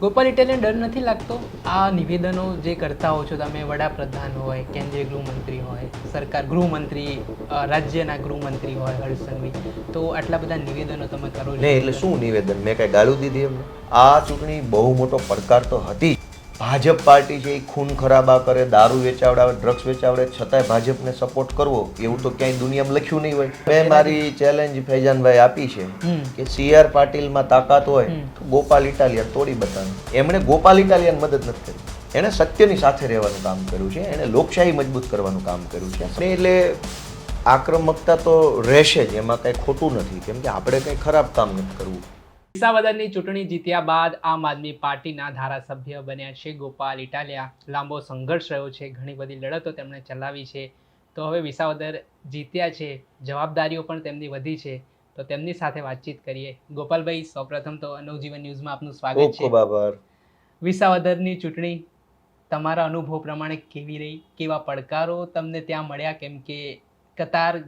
Gopal Italian ડર નથી લાગતો? આ નિવેદનો જે કરતા હો છો તમે, વડાપ્રધાન હોય, કેન્દ્રીય ગૃહમંત્રી હોય, સરકાર ગૃહમંત્રી રાજ્યના ગૃહમંત્રી હોય હર્ષ તો આટલા બધા નિવેદનો તમે કરો ને એટલે શું નિવેદન? મેં કઈ ગાળું દીધી એમને? આ ચૂંટણી બહુ મોટો પડકાર તો હતી. ભાજપ પાર્ટી છે એ ખૂન ખરાબા કરે દારૂ વેચાવડાવે ડ્રગ્સ વેચાવડે છતાંય ભાજપને સપોર્ટ કરવો એવું તો ક્યાંય દુનિયામાં લખ્યું નહીં હોય. મેં મારી ચેલેન્જ ફૈજાનભાઈ આપી છે કે સીઆર પાટીલમાં તાકાત હોય તો ગોપાલ ઇટાલિયન તોડી બતાવે. એમણે ગોપાલ ઇટાલિયન મદદ નથી કરી. એણે સત્યની સાથે રહેવાનું કામ કર્યું છે એણે લોકશાહી મજબૂત કરવાનું કામ કર્યું છે. એટલે આક્રમકતા તો રહેશે જ એમાં કંઈ ખોટું નથી. કેમ કે આપણે કંઈ ખરાબ કામ નથી કરવું. વિસાવદરની ચૂંટણી જીત્યા બાદ આમ આદમી પાર્ટીના ધારાસભ્ય બન્યા છે. ગોપાલ ઇટાલિયા લાંબો સંઘર્ષ રહ્યો છે. ઘણી બધી લડતો તેમણે ચલાવી છે. તો હવે વિસાવદર જીત્યા છે. જવાબદારીઓ પણ તેમની વધી છે. તો તેમની સાથે વાતચીત કરીએ. ગોપાલભાઈ સૌપ્રથમ તો નવજીવન ન્યૂઝમાં આપનું સ્વાગત છે. ખૂબ આભાર. વિસાવદરની ચૂંટણી તમારા અનુભવ પ્રમાણે કેવી રહી? કેવા પડકારો તમને ત્યાં મળ્યા? કેમ કે કતાર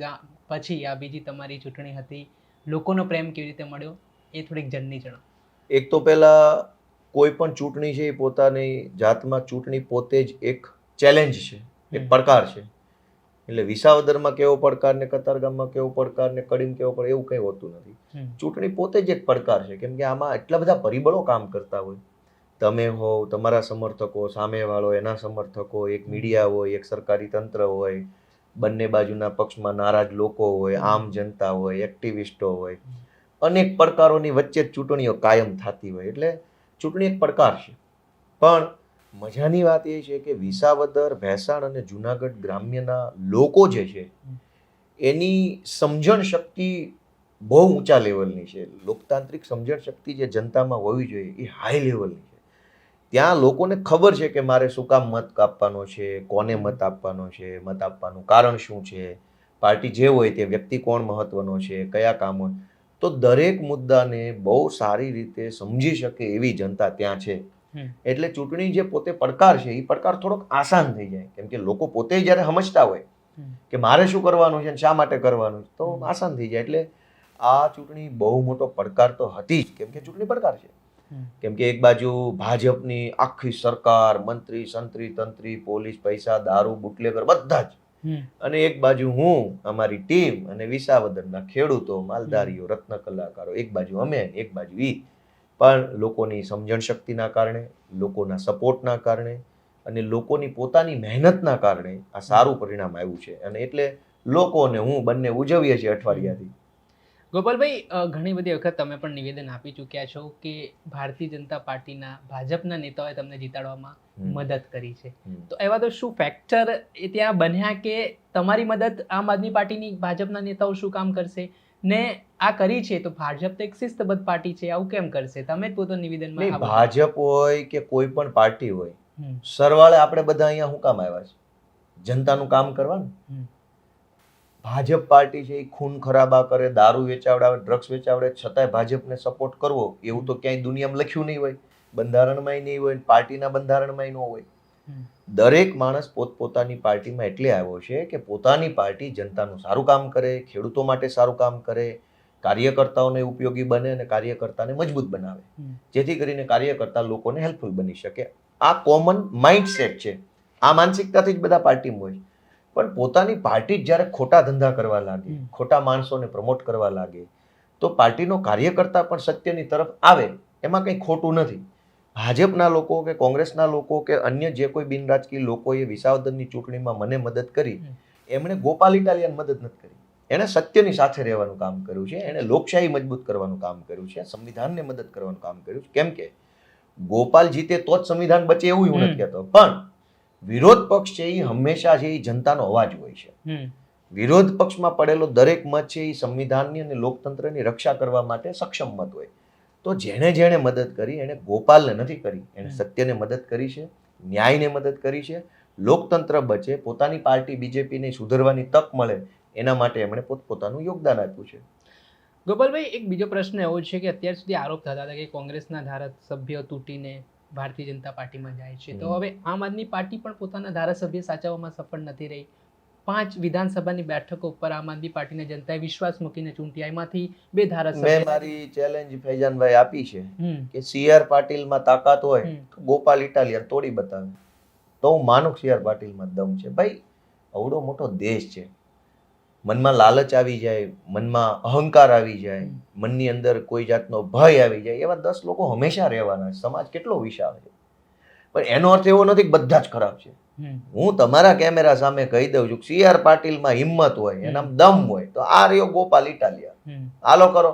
પછી આ બીજી તમારી ચૂંટણી હતી. લોકોનો પ્રેમ કેવી રીતે મળ્યો? એ થોડીક જર્ની જણાવો. એક તો પહેલા કોઈ પણ ચૂંટણી છે એ પોતાની જાતમાં ચૂંટણી પોતે જ એક ચેલેન્જ છે એક પડકાર છે. એટલે વિસાવદરમાં કેવો પડકાર ને કતારગામમાં કેવો પડકાર ને કડીમ કેવો પડકાર એવું કંઈ હોતું નથી. ચૂંટણી પોતે જ એક પડકાર છે કેમ કે આમાં એટલા બધા પરિબળો કામ કરતા હોય. તમે હો તમારા સમર્થકો સામેવાળો એના સમર્થકો એક મીડિયા હોય એક સરકારી તંત્ર હોય બંને બાજુના પક્ષમાં નારાજ લોકો હોય આમ જનતા હોય એક્ટિવિસ્ટો હોય. અનેક પડકારોની વચ્ચે ચૂંટણીઓ કાયમ થતી હોય. એટલે ચૂંટણી એક પડકાર છે. પણ મજાની વાત એ છે કે વિસાવદર, ભેસાણ અને જુનાગઢ ગ્રામ્યના લોકો જે છે, એની સમજણ શક્તિ બહુ ઊંચા લેવલની છે. લોકતાંત્રિક સમજણ શક્તિ જે જનતામાં હોવી જોઈએ એ હાઈ લેવલની છે. ત્યાં લોકોને ખબર છે કે મારે શું કામ મત કાપવાનો છે, કોને મત આપવાનો છે, મત આપવાનું કારણ શું છે, પાર્ટી જે હોય તે વ્યક્તિ કોણ મહત્વનો છે, કયા કામ હોય તો દરેક મુદ્દાને બહુ સારી રીતે સમજી શકે એવી જનતા ત્યાં છે. એટલે ચૂંટણી જે પોતે પડકાર છે એ પડકાર થોડોક આસાન થઈ જાય. કેમ કે લોકો પોતે જ્યારે સમજતા હોય કે મારે શું કરવાનું છે શા માટે કરવાનું છે તો આસાન થઈ જાય. એટલે આ ચૂંટણી બહુ મોટો પડકાર તો હતી જ. કેમ કે ચૂંટણી પડકાર છે. કેમ કે એક બાજુ ભાજપની આખી સરકાર મંત્રી સંત્રી તંત્રી પોલીસ પૈસા દારૂ બુટલેગર બધા જ. અને એક બાજુ હું અમારી ટીમ અને વિસાવદરના ખેડૂતો માલધારીઓ રત્ન કલાકારો એક બાજુ અમે એક બાજુ ઈ. પણ લોકોની સમજણ શક્તિના કારણે લોકોના સપોર્ટના કારણે અને લોકોની પોતાની મહેનતના કારણે આ સારું પરિણામ આવ્યું છે. અને એટલે લોકો અને હું બંને ઉજવીએ છીએ અઠવાડિયાથી. ગોપાલભાઈ ઘણી બધી વખત તમે પણ નિવેદન આપી ચૂક્યા છો કે ભારતીય જનતા પાર્ટીના ભાજપના નેતાઓએ તમને જીતાડવામાં મદદ કરી છે. તો એવા તો શું ફેક્ટર એ ત્યાં બન્યા કે તમારી મદદ આમ આદમી પાર્ટીની ભાજપના નેતાઓ શું કામ કરશે? ને આ કરી છે તો ભાજપ તો એક શિસ્તબદ્ધ પાર્ટી છે આવું કેમ કરશે? તમે જ પોતો નિવેદનમાં ભાજપ હોય કે કોઈ પણ પાર્ટી હોય સરવાળે આપણે બધા અહીંયા શું કામ આવ્યા છે? જનતાનું કામ કરવાનું. ભાજપ પાર્ટી છે એ ખૂન ખરાબા કરે દારૂ વેચાવડાવે ડ્રગ્સ વેચાવડે છતાંય ભાજપને સપોર્ટ કરવો એવું તો ક્યાંય દુનિયામાં લખ્યું નહીં હોય. બંધારણમાંય નહીં હોય પાર્ટીના બંધારણમાંય ન હોય. દરેક માણસ પોતપોતાની પાર્ટીમાં એટલે આવ્યો છે કે પોતાની પાર્ટી જનતાનું સારું કામ કરે ખેડૂતો માટે સારું કામ કરે કાર્યકર્તાઓને ઉપયોગી બને અને કાર્યકર્તાને મજબૂત બનાવે. જેથી કરીને કાર્યકર્તા લોકોને હેલ્પફુલ બની શકે. આ કોમન માઇન્ડસેટ છે. આ માનસિકતાથી જ બધા પાર્ટીમાં હોય. પણ પોતાની પાર્ટી જ જ્યારે ખોટા ધંધા કરવા લાગે ખોટા માણસોને પ્રમોટ કરવા લાગે તો પાર્ટીનો કાર્યકર્તા પણ સત્યની તરફ આવે એમાં કંઈ ખોટું નથી. ભાજપના લોકો કે કોંગ્રેસના લોકો કે અન્ય જે કોઈ બિનરાજકીય લોકોએ વિસાવદનની ચૂંટણીમાં મને મદદ કરી એમણે ગોપાલ ઇટાલિયન મદદ નથી કરી. એણે સત્યની સાથે રહેવાનું કામ કર્યું છે એણે લોકશાહી મજબૂત કરવાનું કામ કર્યું છે સંવિધાનને મદદ કરવાનું કામ કર્યું છે. કેમ કે ગોપાલ જીતે તો જ સંવિધાન બચે એવું હું નથી. કહેતો. પણ વિરોધ પક્ષ છે એ હંમેશા છે એ જનતાનો અવાજ હોય છે. વિરોધ પક્ષમાં પડેલો દરેક મત છે એ સંવિધાનની અને લોકતંત્રની રક્ષા કરવા માટે સક્ષમ મત હોય. તો જેણે જેણે મદદ કરી એણે ગોપાલને નથી કરી એણે સત્યને મદદ કરી છે ન્યાયને મદદ કરી છે લોકતંત્ર બચે પોતાની પાર્ટી બીજેપીને સુધરવાની તક મળે એના માટે એમણે પોતપોતાનું યોગદાન આપ્યું છે. ગોપાલભાઈ એક બીજો પ્રશ્ન એવો છે કે અત્યાર સુધી આરોપ થતા હતા કે કોંગ્રેસના ધારાસભ્ય તૂટીને ભારતીય જનતા પાર્ટીમાં જાય છે. તો હવે આમ આદમી પાર્ટી પણ પોતાના ધારાસભ્ય સાચવવામાં સફળ નથી રહી. પાંચ વિધાનસભાની બેઠકો ઉપર આમ આદમી પાર્ટીને જનતાએ વિશ્વાસ મૂકીને ચૂંટી એમાંથી બે ધારાસભ્ય મેં મારી ચેલેન્જ ફૈજાનભાઈ આપી છે કે સીઆર પાટીલમાં તાકાત હોય. તો ગોપાલ ઇટાલિયન તોડી બતાવે. તો હું માનું સીઆર પાટીલમાં દમ છે. ભાઈ અવડો મોટો દેશ છે. મનમાં લાલચ આવી જાય મનમાં અહંકાર આવી જાય મનની અંદર કોઈ જાતનો ભય આવી જાય એવા દસ લોકો હંમેશા રહેવાના સમાજ કેટલો વિશાળ છે. પણ એનો અર્થ એવો નથી કે બધા જ ખરાબ છે. હું તમારા કેમેરા સામે કહી દઉં છું સી આર પાટીલમાં હિંમત હોય એના દમ હોય તો આ રહ્યો ગોપાલ ઇટાલિયા. હાલો કરો.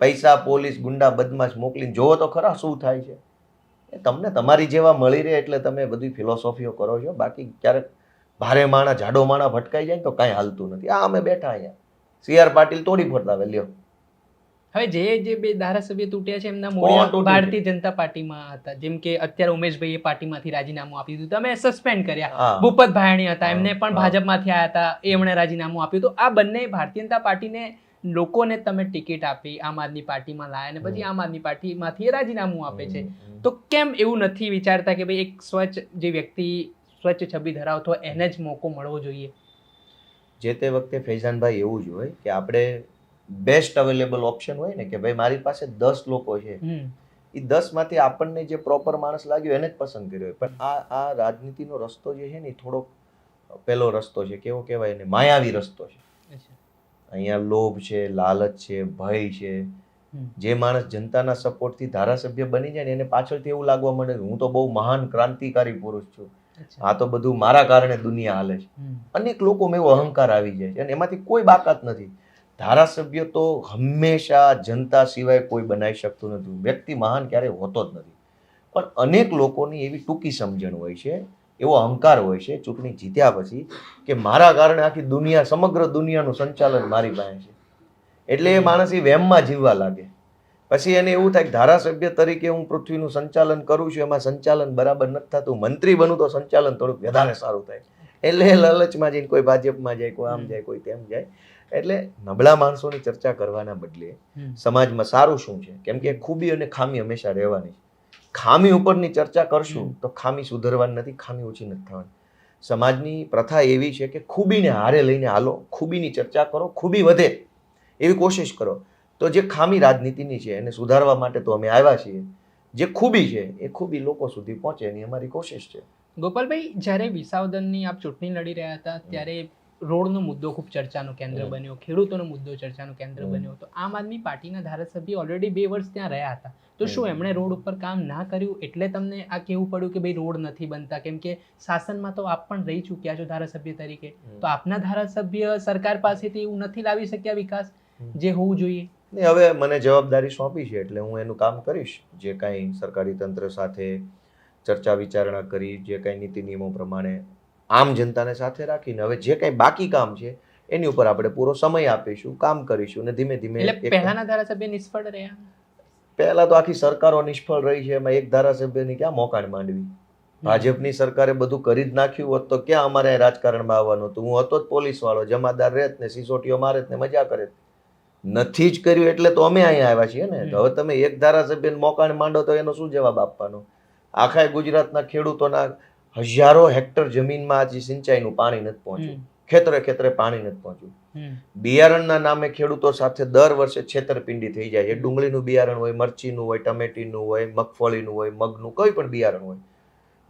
પૈસા પોલીસ ગુંડા બદમાશ મોકલીને જોવો તો ખરા શું થાય છે. એ તમને તમારી જેવા મળી રહે એટલે તમે બધી ફિલોસોફીઓ કરો છો. બાકી ક્યારેક ભારે માણા જાડો માણા ભટકાઈ જાય તો કાંઈ હાલતું નથી. આ અમે બેઠા અહીંયા. સી આર પાટીલ તોડી હવે લ્યો. હવે જે જે બે ધારાસભ્ય તૂટ્યા છે એમના છે? ભારતીય જનતા પાર્ટીમાં હતા. જેમ કે અત્યારે ઉમેશભાઈએ પાર્ટીમાંથી રાજીનામું આપી દીધું તમે સસ્પેન્ડ કર્યા. ભૂપત ભાયણી હતા. એમને પણ. ભાજપમાંથી આવ્યા હતા. એમણે રાજીનામું આપ્યું તો આ બંને ભારતીય જનતા પાર્ટીને લોકોને તમે ટિકિટ આપી આમ આદમી પાર્ટીમાં લાયા અને પછી આમ આદમી પાર્ટીમાંથી રાજીનામું આપે છે. તો કેમ એવું નથી વિચારતા કે ભાઈ એક સ્વચ્છ જે વ્યક્તિ સ્વચ્છ છબી ધરાવતો એને જ મોકો મળવો જોઈએ. જે તે વખતે ફૈઝાનભાઈ એવું જ હોય કે આપણે બેસ્ટ અવેલેબલ ઓપ્શન હોય ને કે ભાઈ મારી પાસે દસ લોકો છે. એ એ દસમાંથી આપણને જે પ્રોપર માણસ લાગ્યો એને જ પસંદ કર્યો. પણ આ આ રાજનીતિનો રસ્તો જે છે ને એ થોડોક પેલો રસ્તો છે કેવો કહેવાય ને માયાવી રસ્તો છે. અહીંયા લોભ છે લાલચ છે ભય છે. જે માણસ જનતાના સપોર્ટથી ધારાસભ્ય બની જાય ને એને પાછળથી એવું લાગવા માંડે હું તો બહુ મહાન ક્રાંતિકારી પુરુષ છું. આ તો બધું મારા કારણે દુનિયા હાલે છે. અનેક લોકોમાં એવો અહંકાર આવી જાય છે અને એમાંથી કોઈ બાકાત નથી. ધારાસભ્ય તો હંમેશા જનતા સિવાય કોઈ બનાવી શકતું નથી. વ્યક્તિ મહાન ક્યારેય હોતો જ નથી. પણ અનેક લોકોની એવી ટૂંકી સમજણ હોય છે એવો અહંકાર હોય છે ચૂંટણી જીત્યા પછી કે મારા કારણે આખી દુનિયા સમગ્ર દુનિયાનું સંચાલન મારી પાસે છે. એટલે એ માણસ એ વહેમમાં જીવવા લાગે. પછી એને એવું થાય કે ધારાસભ્ય તરીકે હું પૃથ્વીનું સંચાલન કરું છું એમાં સંચાલન બરાબર નથી થતું મંત્રી બનું તો સંચાલન થોડુંક વધારે સારું થાય. એટલે લલચમાં જઈને કોઈ ભાજપમાં જાય કોઈ આમ જાય કોઈ તેમ જાય. એટલે નબળા માણસોની ચર્ચા કરવાના બદલે સમાજમાં સારું શું છે? કેમ કે ખૂબી અને ખામી હંમેશા રહેવાની છે. ખામી ઉપરની ચર્ચા કરશું તો ખામી સુધરવાની નથી ખામી ઓછી નથી થવાની. સમાજની પ્રથા એવી છે કે ખૂબીને હારે લઈને હાલો ખૂબીની ચર્ચા કરો ખૂબી વધે એવી કોશિશ કરો. તો જે ખામી રાજનીતિની છે એને સુધારવા માટે તો અમે આવ્યા છીએ. જે ખૂબી છે એ ખૂબી લોકો સુધી પહોંચે એની અમારી કોશિશ છે. ગોપાલભાઈ જ્યારે વિસાવદનની આપ ચૂંટણી લડી રહ્યા હતા ત્યારે રોડનો મુદ્દો ખૂબ ચર્ચાનું કેન્દ્ર બન્યો ખેડૂતોનો મુદ્દો ચર્ચાનું કેન્દ્ર બન્યો. તો આમ આદમી પાર્ટીના ધારાસભ્ય ઓલરેડી બે વર્ષ ત્યાં રહ્યા હતા. તો શું એમણે રોડ ઉપર કામ ના કર્યું? એટલે તમને આ કહેવું પડ્યું કે ભાઈ રોડ નથી બનતા. કેમ કે શાસનમાં તો આપ પણ રહી ચૂક્યા છો ધારાસભ્ય તરીકે. તો આપના ધારાસભ્ય સરકાર પાસેથી એવું નથી લાવી શક્યા વિકાસ? જે હોવું જોઈએ. ને હવે મને જવાબદારી સોંપી છે એટલે હું એનું કામ કરીશ. જે કાંઈ સરકારી તંત્ર સાથે ચર્ચા વિચારણા કરી જે કાંઈ નીતિ નિયમો પ્રમાણે આમ જનતાને સાથે રાખીને હવે જે કાંઈ બાકી કામ છે એની ઉપર આપણે પૂરો સમય આપીશું કામ કરીશું ને ધીમે ધીમે એટલે પહેલાના ધારાસભ્ય નિષ્ફળ રહ્યા? પહેલા તો આખી સરકારો નિષ્ફળ રહી છે એમાં એક ધારાસભ્યની ક્યાં મોકાણ માંડવી? ભાજપની સરકારે બધું કરી જ નાખ્યું હોત તો ક્યાં અમારે રાજકારણમાં આવવાનું હતું? હું હતો જ પોલીસ વાળો જમાદાર રહેત ને સિસોટીઓ મારે ને મજા કરે નથી જ કર્યું એટલે તો અમે અહીંયા આવ્યા છીએ ને. તો હવે તમે એક ધારાસભ્યને મોકાણ માંડો તો એનો શું જવાબ આપવાનો? આખા ગુજરાતના ખેડૂતોના હજારો હેક્ટર જમીનમાં આજે સિંચાઈનું પાણી નથી પહોંચ્યું. ખેતરે ખેતરે પાણી નથી પહોંચ્યું. બિયારણના નામે ખેડૂતો સાથે દર વર્ષે છેતરપિંડી થઈ જાય. છે ડુંગળીનું બિયારણ હોય મરચીનું હોય ટમેટીનું હોય મગફળીનું હોય મગનું કોઈ પણ બિયારણ હોય.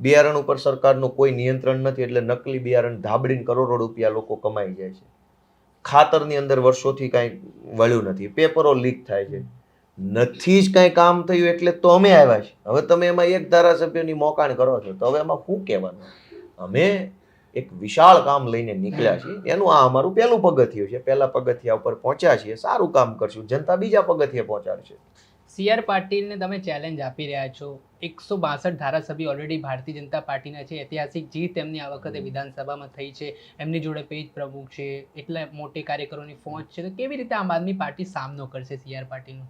બિયારણ ઉપર સરકારનું કોઈ નિયંત્રણ નથી એટલે નકલી બિયારણ ધાબડીને કરોડો રૂપિયા લોકો કમાઈ જાય છે. ખાતરની અંદર વર્ષોથી કાંઈ વળ્યું નથી. પેપરો લીક થાય છે. નથી જ કાંઈ કામ થયું એટલે તો અમે આવ્યા છીએ. હવે તમે એમાં એક ધારાસભ્યની મોકાણ કરો છો, તો હવે એમાં શું કહેવાનું? અમે એક વિશાળ કામ લઈને નીકળ્યા છીએ. એનું આ અમારું પહેલું પગથિયું છે. પહેલા પગથિયા ઉપર પહોંચ્યા છીએ. સારું કામ કરશું. જનતા બીજા પગથિયે પહોંચાડશે. સી આર પાટીલને તમે ચેલેન્જ આપી રહ્યા છો. એકસો બાસઠ ધારાસભ્ય ઓલરેડી ભારતીય જનતા પાર્ટીના છે. ઐતિહાસિક જીત એમની આ વખતે વિધાનસભામાં થઈ છે. એમની જોડે પેજ પ્રમુખ છે. એટલા મોટી કાર્યકરોની ફોજ છે. તો કેવી રીતે આમ આદમી પાર્ટી સામનો કરશે સી આર પાટીલનો?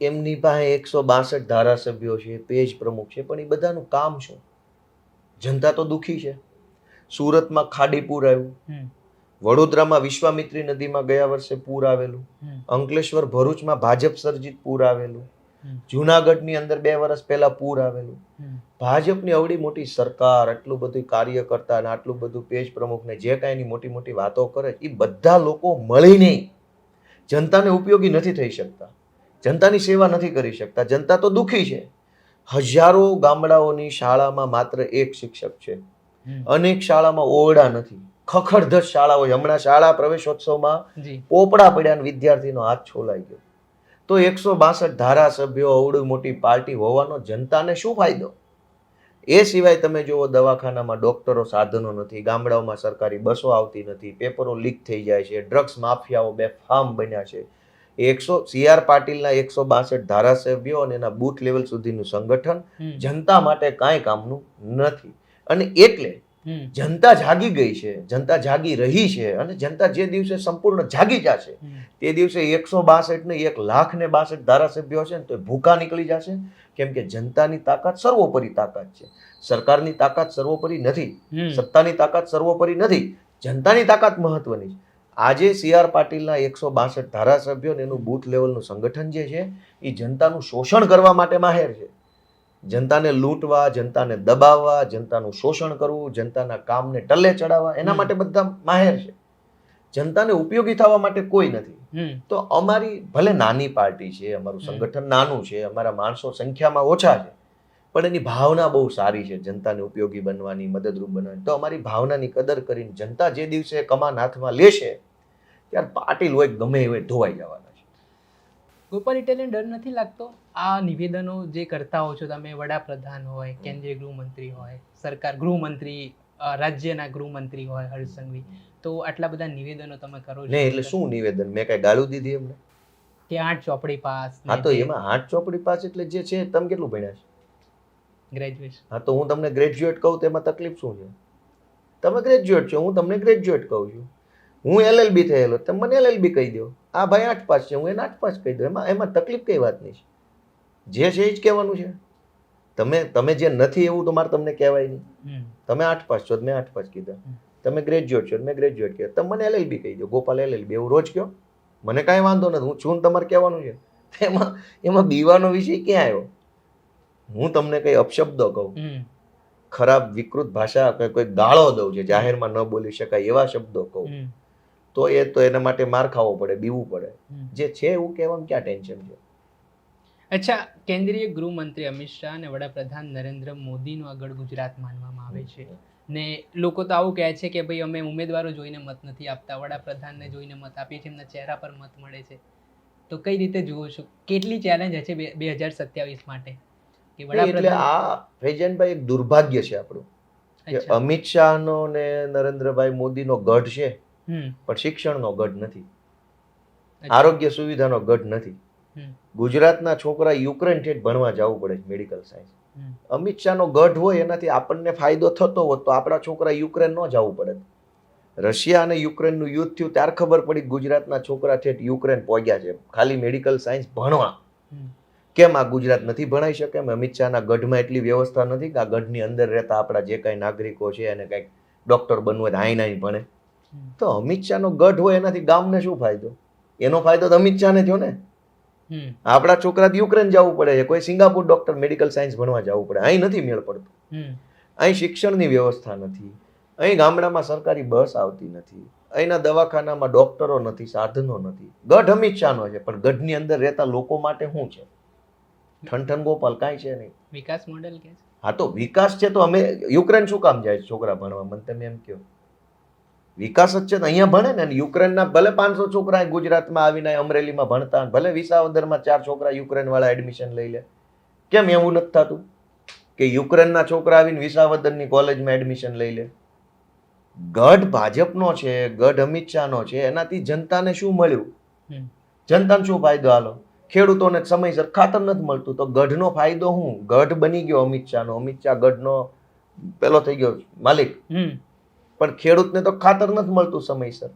એમની પાસે એકસો બાસઠ ધારાસભ્યો છે પેજ પ્રમુખ છે પણ એ બધાનું કામ શું? જનતા તો દુઃખી છે. સુરતમાં ખાડીપુર આવ્યું. વડોદરામાં વિશ્વામિત્રી નદીમાં ગયા વર્ષે પૂર આવેલું. અંકલેશ્વર ભરૂચમાં ભાજપ સર્જિત પૂર આવેલું. જુનાગઢની અંદર બે વર્ષ પહેલા પૂર આવેલું. ભાજપની અવડી મોટી સરકાર આટલું બધું કાર્યકર્તા અને આટલું બધું પેજ પ્રમુખને જે કાંઈ મોટી મોટી વાતો કરે એ બધા લોકો મળીને જનતાને ઉપયોગી નથી થઈ શકતા. જનતાની સેવા નથી કરી શકતા. જનતા તો દુઃખી છે. હજારો ગામડાઓની શાળામાં માત્ર એક શિક્ષક છે. અનેક શાળામાં ઓરડા નથી. ખખડધજ શાળાઓ. હમણાં શાળા પ્રવેશોત્સવમાં પોપડા પડ્યા વિદ્યાર્થીનો હાથ છોલાઈ ગયો તો એકસો બાસઠ ધારાસભ્યો અવડી મોટી પાર્ટી હોવાનો જનતાને શું ફાયદો એ સિવાય તમે જુઓ દવાખાનામાં ડોક્ટરો સાધનો નથી ગામડાઓમાં સરકારી બસો આવતી નથી પેપરો લીક થઈ જાય છે ડ્રગ્સ માફિયાઓ બેફામ બન્યા છે એકસો સીઆર પાટીલના એકસો બાસઠ ધારાસભ્યો અને એના બૂથ લેવલ સુધીનું સંગઠન જનતા માટે કાંઈ કામનું નથી અને એટલે. જનતા જાગી ગઈ છે જનતા જાગી રહી છે અને જનતા જે દિવસે સંપૂર્ણ જાગી જશે તે દિવસે એકસો બાસઠ ને એક લાખ ને બાસઠ ધારાસભ્યો છે ને તો ભૂખા નીકળી જશે. કેમ કે જનતાની તાકાત સર્વોપરી તાકાત છે. સરકારની તાકાત સર્વોપરી નથી. સત્તાની તાકાત સર્વોપરી નથી. જનતાની તાકાત મહત્વની છે. આજે સી આર પાટીલના એકસો બાસઠ ધારાસભ્યો ને એનું બૂથ લેવલનું સંગઠન જે છે એ જનતાનું શોષણ કરવા માટે માહેર છે. જનતાને લૂંટવા જનતાને દબાવવા જનતાનું શોષણ કરવું જનતાના કામને ટલ્લે ચડાવવા એના માટે બધા માહેર છે. જનતાને ઉપયોગી થવા માટે કોઈ નથી. તો અમારી ભલે નાની પાર્ટી છે અમારું સંગઠન નાનું છે અમારા માણસો સંખ્યામાં ઓછા છે પણ એની ભાવના બહુ સારી છે જનતાને ઉપયોગી બનવાની મદદરૂપ બનવાની. તો અમારી ભાવનાની કદર કરીને જનતા જે દિવસે કમાન હાથમાં લેશે ત્યારે પાટીલ હોય ગમે એ ધોવાઈ જવાના. છે ગોપાલ ઇટાલિયન ડર નથી લાગતો? આ નિવેદનો જે કરતા હો છો તમે વડાપ્રધાન હોય કેન્દ્રીય ગૃહમંત્રી હોય સરકાર ગૃહમંત્રી રાજ્યના ગૃહમંત્રી હોય હર્ષ સંઘવી તો આટલા બધા નિવેદનો તમે કરો છો? એટલે શું નિવેદન? મેં કઈ ગાળું દીધી એમને? કે આઠ ચોપડી પાસ હા તો એમાં આઠ ચોપડી પાસ એટલે જે છે તમે કેટલું ભણ્યા છે? ગ્રેજ્યુએશન હા તો હું તમને ગ્રેજ્યુએટ કહું તો એમાં તકલીફ શું છે? તમે ગ્રેજ્યુએટ છો હું તમને ગ્રેજ્યુએટ કહું છું. હું એલએલબી થયેલો તમે મને એલએલબી કહી દો આ ભાઈ આઠ પાસ છે હું એને આઠ પાસ કહી દઉં એમાં એમાં તકલીફ કઈ વાતની છે? જે છે એ જ કહેવાનું છે. તમે તમે જે નથી એવું તો મારે તમને કહેવાય નહીં. તમે આઠ પાસ છો મેં આઠ પાસ કીધા. તમે ગ્રેજ્યુએટ છો મેં ગ્રેજ્યુએટ કીધા. તમે મને એલએલબી કહી દો ગોપાલ એલએલબી એવું રોજ કહો મને કાંઈ વાંધો નથી. હું છું તમારે કહેવાનું છે. એમાં એમાં બીવાનો વિષય ક્યાં આવ્યો? હું તમને કઈ અપશબ્દો કહું. ખરાબ વિકૃત ભાષા કોઈ ગાળો દઉં છે જાહેરમાં ન બોલી શકાય એવા શબ્દો કહું. તો એ તો એના માટે માર ખાવો પડે બીવું પડે. જે છે એવું કહેવામાં ક્યાં ટેન્શન છે? અચ્છા કેન્દ્રીય ગૃહમંત્રી અમિત શાહ અને વડાપ્રધાન નરેન્દ્ર મોદીનું આગળ ગુજરાત માનવામાં આવે છે. ને લોકો તો આવું કહે છે કે ભાઈ અમે ઉમેદવારો જોઈને મત નથી આપતા વડાપ્રધાનને જોઈને મત આપીએ છીએ એમના ચહેરા પર મત મળે છે. તો કઈ રીતે જુઓ છો? કેટલી ચેલેન્જ હશે બે હજાર સત્યાવીસ માટે? કે વડાપ્રધાન આ ફૈજાનભાઈ એક દુર્ભાગ્ય છે આપણું. કે. અમિત શાહનો ને નરેન્દ્રભાઈ મોદીનો ગઢ છે પણ શિક્ષણનો ગઢ નથી. આરોગ્ય સુવિધાનો ગઢ નથી. ગુજરાતના છોકરા યુક્રેન ઠેઠ ભણવા જવું પડે છે મેડિકલ સાયન્સ. અમિત શાહનો ગઢ હોય એનાથી આપણને ફાયદો થતો હોત તો આપણા છોકરા યુક્રેન ન જવું પડે રશિયા અને યુક્રેનનું યુદ્ધ થયું ત્યારે ખબર પડી કે ગુજરાતના છોકરા ઠેઠ યુક્રેન પહોંચ્યા છે. ખાલી મેડિકલ સાયન્સ ભણવા. કેમ આ ગુજરાત નથી ભણાઈ શકે? એમ અમિત શાહના ગઢમાં એટલી વ્યવસ્થા નથી કે આ ગઢની અંદર રહેતા આપણા જે કાંઈ નાગરિકો છે એને કાંઈક ડોક્ટર બનવું હોય તો આઈને આઈને ભણે. તો અમિત શાહનો ગઢ હોય એનાથી ગામને શું ફાયદો? એનો ફાયદો તો અમિત શાહને થયો ને. આપણા છોકરા યુક્રેન જવું પડે છે. કોઈ સિંગાપુર ડોક્ટર મેડિકલ સાયન્સ ભણવા જવું પડે. અહીં નથી મેળ પડતો. અહીં શિક્ષણની વ્યવસ્થા નથી. અહીં ગામડામાં સરકારી બસ આવતી નથી. અહીંના દવાખાનામાં ડોક્ટરો નથી સાધનો નથી. ગઢ અમિત શાહનો છે. પણ ગઢની અંદર રહેતા લોકો માટે શું છે? ઠનઠન ગોપાલ કાંઈ છે નહીં. વિકાસ મોડેલ કે હા તો વિકાસ છે તો અમે યુક્રેન શું કામ જાય છોકરા ભણવા મને તમે એમ કહો. વિકાસ જ છે અહીંયા ભણે ને અને યુક્રેનના ભલે પાંચસો છોકરા ગુજરાતમાં આવીને અમરેલીમાં ભણતા ભલે વિસાવદરમાં ચાર છોકરા યુક્રેન વાળા એડમિશન લઈ લે. કેમ એવું નથી થતું? કે યુક્રેનના છોકરા આવીને વિસાવદરની કોલેજમાં એડમિશન લઈ લે. ગઢ ભાજપનો છે ગઢ અમિત શાહનો છે એનાથી જનતાને શું મળ્યું? જનતાને શું ફાયદો આલો? ખેડૂતોને સમયસર ખાતર નથી મળતું. તો ગઢનો ફાયદો શું? ગઢ બની ગયો અમિત શાહનો. અમિત શાહ ગઢનો પેલો થઈ ગયો માલિક. પણ ખેડૂતને તો ખાતર નથી મળતું સમયસર.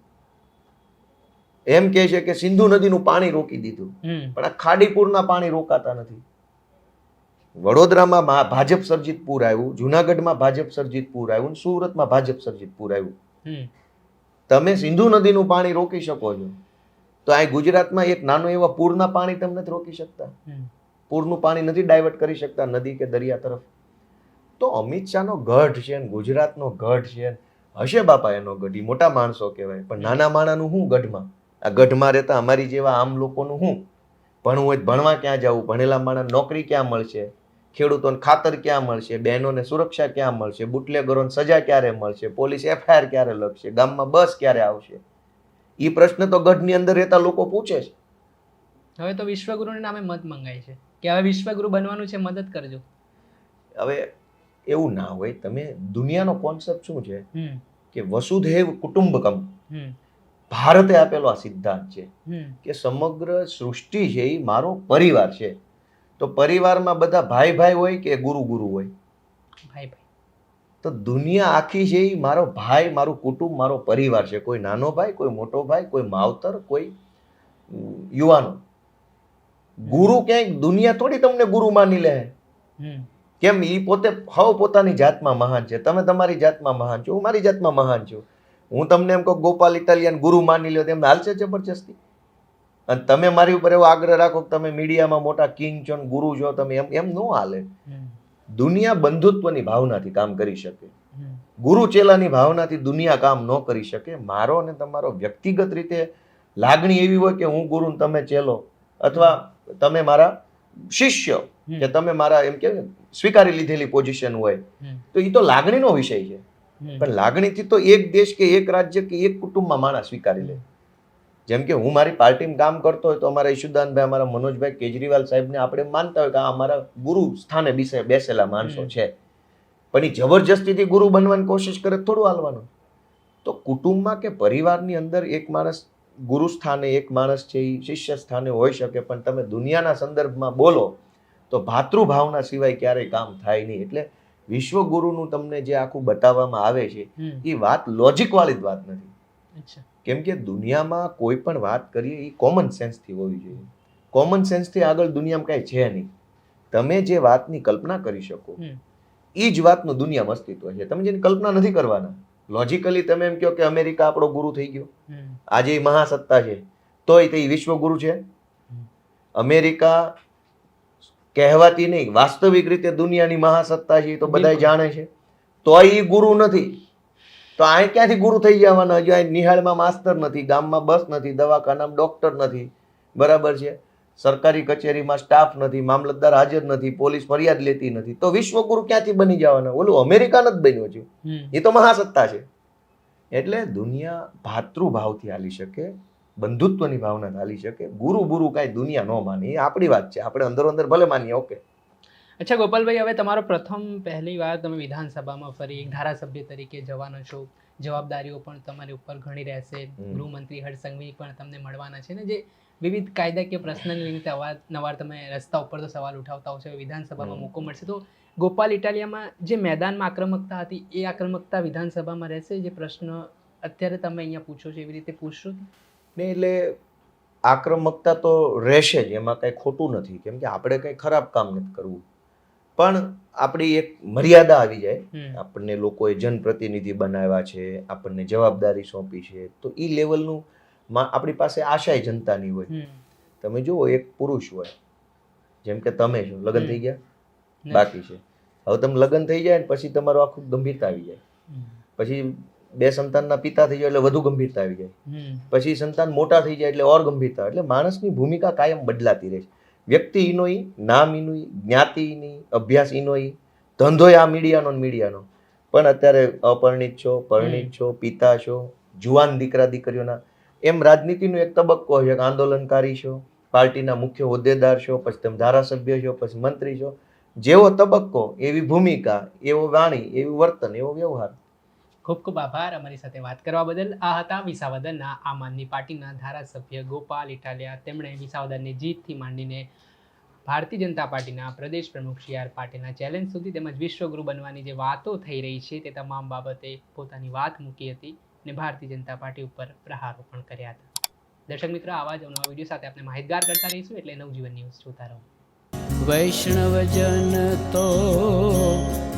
એમ કહે છે કે સિંધુ નદીનું પાણી રોકી દીધું પણ આ ખાડીપુરના પાણી રોકાતા નથી. વડોદરામાં ભાજપ સર્જિત પૂર આવ્યું જુનાગઢમાં ભાજપ સર્જિત પૂર આવ્યું સુરતમાં ભાજપ સર્જિત પૂર આવ્યું તમે સિંધુ નદીનું પાણી રોકી શકો છો. તો આ ગુજરાતમાં એક નાનું એવા પૂરના પાણી તમે નથી રોકી શકતા. પૂરનું પાણી નથી ડાયવર્ટ કરી શકતા નદી કે દરિયા તરફ. તો અમિત શાહનો ગઢ છે ને ગુજરાતનો ગઢ છે હશે બાપા એનો ગઢ મોટા માણસો કહેવાય. પણ નાના માણાનું શું ગઢમાં? આ ગઢમાં રહેતા અમારી જેવા આમ લોકોનું શું? ભણવું હોય ભણવા ક્યાં જવું? ભણેલા માણસ નોકરી ક્યાં મળશે? ખેડૂતોને ખાતર ક્યાં મળશે? બહેનોને સુરક્ષા ક્યાં મળશે? બુટલેગરોને સજા ક્યારે મળશે? પોલીસ એફઆઈઆર ક્યારે લખશે? ગામમાં બસ ક્યારે આવશે? એ પ્રશ્ન તો ગઢની અંદર રહેતા લોકો પૂછે છે. હવે તો વિશ્વગુરુને નામે મત મંગાય છે. કે હવે વિશ્વગુરુ બનવાનું છે મદદ કરજો. હવે એવું ના હોય. તમે દુનિયાનો કોન્સેપ્ટ શું છે? કે વસુધૈવ કુટુંબકમ. ભારતે આપેલો આ સિદ્ધાંત છે કે સમગ્ર સૃષ્ટિ છે એ મારો પરિવાર છે. તો પરિવારમાં બધા ભાઈ ભાઈ હોય કે ગુરુ ગુરુ હોય? ભાઈ ભાઈ તો દુનિયા આખી છે એ મારો ભાઈ મારું કુટુંબ મારો પરિવાર છે. કોઈ નાનો ભાઈ કોઈ મોટો ભાઈ કોઈ માવતર કોઈ યુવાનો. ગુરુ ક્યાંય દુનિયા થોડી તમને ગુરુ માની લે. કેમ? એ પોતે હવ પોતાની જાતમાં મહાન છે. તમે તમારી જાતમાં મહાન છો હું મારી જાતમાં મહાન છું. હું તમને એમ કહું ગોપાલ ઇટાલિયન ગુરુ માની લ્યો તેમ હાલશે જબરજસ્તી. અને તમે મારી ઉપર એવો આગ્રહ રાખો કે તમે મીડિયામાં મોટા કિંગ છો ગુરુ છો તમે એમ એમ ન હાલે. દુનિયા બંધુત્વની ભાવનાથી કામ કરી શકે. ગુરુ ચેલાની ભાવનાથી દુનિયા કામ ન કરી શકે. મારો અને તમારો વ્યક્તિગત રીતે લાગણી એવી હોય કે હું ગુરુ તમે ચેલો. અથવા તમે મારા શિષ્ય કે તમે મારા એમ કે સ્વીકારી લીધેલી પોઝિશન હોય તો એ તો લાગણીનો વિષય છે. પણ લાગણીથી તો એક દેશ કે એક રાજ્ય કે એક કુટુંબમાં માણસ સ્વીકારી લે. જેમ કે હું મારી પાર્ટીમાં કામ કરતો હોય તો અમારા ઈશુદાનભાઈ અમારા મનોજભાઈ કેજરીવાલ સાહેબને આપણે માનતા હોય કે આ અમારા ગુરુ સ્થાને બેસે બેસેલા માણસો છે. પણ એ જબરજસ્તીથી ગુરુ બનવાની કોશિશ કરે થોડું હાલવાનું. તો કુટુંબમાં કે પરિવારની અંદર એક માણસ ગુરુ સ્થાને એક માણસ છે એ શિષ્ય સ્થાને હોઈ શકે પણ તમે દુનિયાના સંદર્ભમાં બોલો તો ભાતૃભાવના સિવાય ક્યારેય કામ થાય નહીં. એટલે વિશ્વગુરુનું તમને જે આખું બતાવવામાં આવે છે એ વાત લોજિકવાળી જ વાત નથી. કેમ કે દુનિયામાં કોઈ પણ વાત કરીએ એ કોમન સેન્સથી હોવી જોઈએ. કોમન સેન્સથી આગળ દુનિયામાં કાંઈ છે નહીં. તમે જે વાતની કલ્પના કરી શકો એ જ વાતનું દુનિયામાં અસ્તિત્વ છે. તમે જેની કલ્પના નથી કરવાના. લોજિકલી તમે એમ કહો કે અમેરિકા આપણો ગુરુ થઈ ગયો. આજે મહાસત્તા છે. તોય તે વિશ્વગુરુ છે. અમેરિકા કહેવાતી નહીં. વાસ્તવિક રીતે દુનિયાની મહાસત્તા છે તો બધા જાણે છે. તો એ ગુરુ નથી. તો આ ક્યાંથી ગુરુ થઈ જવાના? હજુ અહીં નિહાળમાં માસ્તર નથી ગામમાં બસ નથી દવાખાનામાં ડોક્ટર નથી. બરાબર છે? સરકારી કચેરીમાં સ્ટાફ નથી મામલતદાર હાજર નથી પોલીસ ફરિયાદ લેતી નથી. તો વિશ્વગુરુ ક્યાંથી બની જવાના? ઓલું અમેરિકા જ બન્યો છે એ તો મહાસત્તા છે. એટલે દુનિયા ભાતૃભાવથી હાલી શકે બંધુત્વની ભાવના ચાલી શકે. ગુરુ ગુરુ કાંઈ દુનિયા ન માની એ આપણી વાત છે. આપણે અંદરો અંદર ભલે માનીએ ઓકે. અચ્છા ગોપાલભાઈ હવે તમારો પ્રથમ પહેલી વાર તમે વિધાનસભામાં ફરી એક ધારાસભ્ય તરીકે જવાનો છો. જવાબદારીઓ પણ તમારી ઉપર ઘણી રહેશે. હમ. ગૃહમંત્રી હર્ષ પણ તમને મળવાના છે ને જે વિવિધ કાયદાકીય પ્રશ્નને લઈને અવારનવાર તમે રસ્તા ઉપર તો સવાલ ઉઠાવતા હો છો વિધાનસભામાં મોકો મળશે. તો ગોપાલ ઇટાલિયામાં જે મેદાનમાં આક્રમકતા હતી એ આક્રમકતા વિધાનસભામાં રહેશે? જે પ્રશ્ન અત્યારે તમે અહીંયા પૂછો છો એવી રીતે પૂછશો? ને એટલે આક્રમકતા તો રહેશે જ એમાં કાંઈ ખોટું નથી. કેમ કે આપણે કંઈ ખરાબ કામ નથી કરવું. પણ આપણી એક મર્યાદા આવી જાય. આપણને લોકોએ જનપ્રતિનિધિ બનાવ્યા છે આપણને જવાબદારી સોંપી છે. તો એ લેવલનું આપણી પાસે આશાય જનતાની હોય. તમે જુઓ એક પુરુષ હોય. જેમ કે તમે છો. લગ્ન થઈ ગયા? બાકી છે. હવે તમે લગ્ન થઈ જાય ને પછી તમારું આખું ગંભીરતા આવી જાય. પછી બે સંતાનના પિતા થઈ જાય એટલે વધુ ગંભીરતા આવી જાય. પછી સંતાન મોટા થઈ જાય એટલે ઓર ગંભીરતા એટલે માણસની ભૂમિકા કાયમ બદલાતી રહે છે. વ્યક્તિ ઈનો નામ ઈનું જ્ઞાતિ ઇની અભ્યાસ ઈનો ધંધો આ મીડિયાનો મીડિયાનો. પણ અત્યારે અપરિણિત છો પરિણિત છો પિતા છો જુવાન દીકરા દીકરીઓના એમ રાજનીતિનો એક તબક્કો છે આંદોલનકારી છો પાર્ટીના મુખ્ય હોદ્દેદાર છો પછી તમે ધારાસભ્ય છો પછી મંત્રી છો. જેવો તબક્કો એવી ભૂમિકા એવો વાણી એવું વર્તન એવો વ્યવહાર ખૂબ ખૂબ આભાર અમારી સાથે વાત કરવા બદલ. આ હતા વિસાવદરના આમ આદમી પાર્ટીના ધારાસભ્ય ગોપાલ ઇટાલિયા. તેમણે વિસાવદરની જીતથી માંડીને ભારતીય જનતા પાર્ટીના પ્રદેશ પ્રમુખ સી આર પાટીલના ચેલેન્જ સુધી તેમજ વિશ્વગુરુ બનવાની જે વાતો થઈ રહી છે તે તમામ બાબતે પોતાની વાત મૂકી હતી અને ભારતીય જનતા પાર્ટી ઉપર પ્રહારો પણ કર્યા હતા. દર્શક મિત્રો, આવા જ નવા વીડિયો સાથે આપણે માહિતગાર કરતા રહીશું એટલે નવજીવન ન્યૂઝ જોતા રહો. વૈષ્ણવજન તો